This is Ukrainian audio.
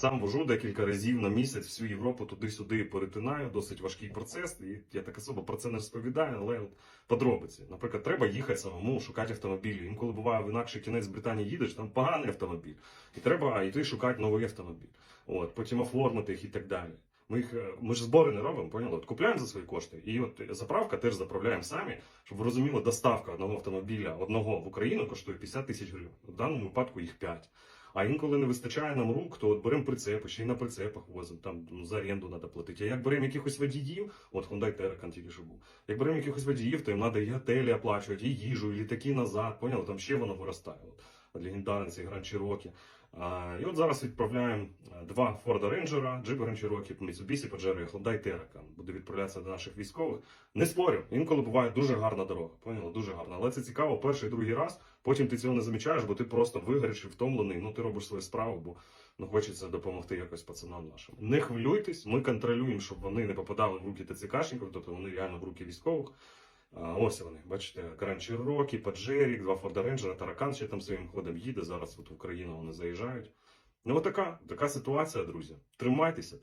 Сам вожу декілька разів на місяць всю Європу туди-сюди перетинаю. Досить важкий процес. І я так особо про це не розповідаю, але от подробиці. Наприклад, треба їхати самому шукати автомобілі. Інколи буває в інакший кінець Британії їдеш, там поганий автомобіль. І треба йти шукати новий автомобіль. От, потім оформити їх і так далі. Ми їх е, ми ж збори не робимо, поняли? От купляємо за свої кошти. І от заправка теж заправляємо самі, щоб ви розуміли, доставка одного автомобіля одного в Україну коштує 50 тисяч гривень. В даному випадку їх 5. А інколи не вистачає нам рук, то от беремо прицепи, ще й на прицепах возимо, там ну, за оренду треба платити. А як беремо якихось водіїв, от Hyundai Terracan тільки що був, як беремо якихось водіїв, то їм треба і готелі оплачувати, і їжу, і літаки назад, поняли? Там ще воно виростає. От, легендарний цей Grand Cherokee. І от зараз відправляємо два Ford Ranger, Jeep Grand Cherokee, Mitsubishi Pajero і Hyundai Terracan. Буде відправлятися до наших військових. Не спорю, інколи буває дуже гарна дорога. Поняли? Дуже гарна. Але це цікаво перший і другий раз. Потім ти цього не замічаєш, бо ти просто вигоріший, втомлений. Ну ти робиш свою справу, бо ну хочеться допомогти якось пацанам нашим. Не хвилюйтесь, ми контролюємо, щоб вони не попадали в руки ТЦКшників, тобто вони реально в руки військових. Ось вони, бачите, Grand Cherokee, Паджерік, два Ford Ranger, Таракан ще там своїм ходом їде. Зараз от в Україну вони заїжджають. Ну, отака, така ситуація, друзі. Тримайтеся.